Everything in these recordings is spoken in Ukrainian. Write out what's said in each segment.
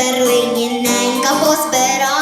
Берлині ненька поспира.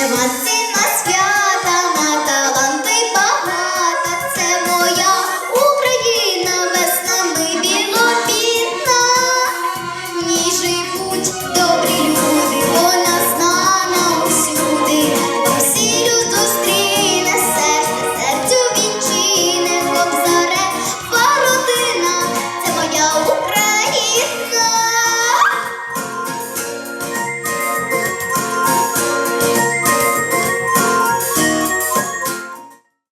животи.